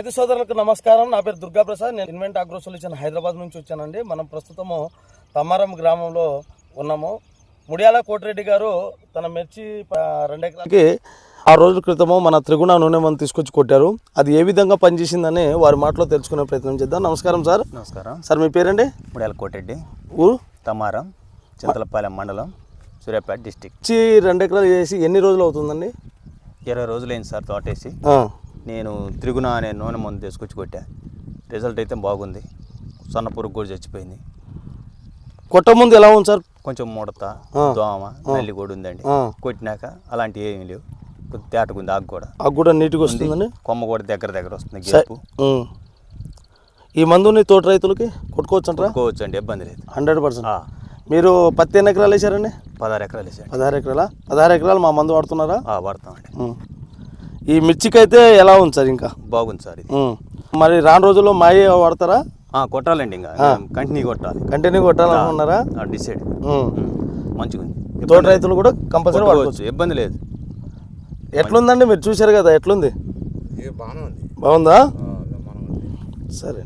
రైతు సోదరులకు నమస్కారం. నా పేరు దుర్గా ప్రసాద్. నేను ఇన్వెంట్ అగ్రో సొల్యూషన్ హైదరాబాద్ నుంచి వచ్చానండి. మనం ప్రస్తుతము తమ్మారం గ్రామంలో ఉన్నాము. ముడియాల కోటిరెడ్డి గారు తన మిర్చి ప- రెండు ఎకరాలకి ఆ రోజుల క్రితము మన త్రిగుణ నూనె మనం తీసుకొచ్చి కొట్టారు. అది ఏ విధంగా పనిచేసిందని వారి మాటలో తెలుసుకునే ప్రయత్నం చేద్దాం. నమస్కారం సార్. నమస్కారం. సార్ మీ పేరండి? ముడియాల కోటెడ్డి ఊరు? తమారం చింతలపాలెం మండలం సూర్యాపేట డిస్టిక్. మిర్చి రెండు ఎకరాలు చేసి ఎన్ని రోజులు అవుతుందండి? ఇరవై రోజులైంది సార్ తోటేసి. నేను త్రిగుణ అనే నూనె మందు తీసుకొచ్చి కొట్టా. రిజల్ట్ అయితే బాగుంది. సన్న పురుగు కూడా చచ్చిపోయింది. కొట్ట ముందు ఎలా ఉంది సార్? కొంచెం ముడత. దోమ నల్లి కూడా ఉందండి. కొట్టినాక అలాంటివి ఏమీ లేవు. కొద్ది తేటకుంది ఆకు కూడా. ఆకు కూడా నీట్గా వస్తుందండి? కొమ్మ కూడా దగ్గర దగ్గర వస్తుంది గేపు. ఈ మందుని తోట రైతులకి? కొట్టుకోవచ్చు అంటారా కొట్టుకోవచ్చు అండి ఇబ్బంది లేదు. Hundred percent. మీరు పత్తి ఎన్ని ఎకరాలు వేసారండి పదహారు ఎకరాలు వేసాడు పదహారు ఎకరాల? పదహారు ఎకరాలు మా మందు వాడుతున్నారా? వాడతామండి. ఈ మిర్చికి అయితే ఎలా ఉంది సార్ ఇంకా? బాగుంది సార్ ఇది. మరి రాను రోజుల్లో మాయ వాడతారా? ఆ, కొట్టాలండి ఇంకా. కంటిన్యూ కొట్టాలి. కంటిన్యూ కొట్టాలనుకున్నారా? డిసైడ్. మంచిగా ఉంది తోట రైతులు కూడా కంపల్సరీ వాడుకోవచ్చు. కొట్టుకోవచ్చు ఇబ్బంది లేదు. ఎట్లుందండి? మీరు చూశారు కదా ఎట్లుంది? బాగుందా? ఆ, బ్రహ్మాండంగా ఉంది. సరే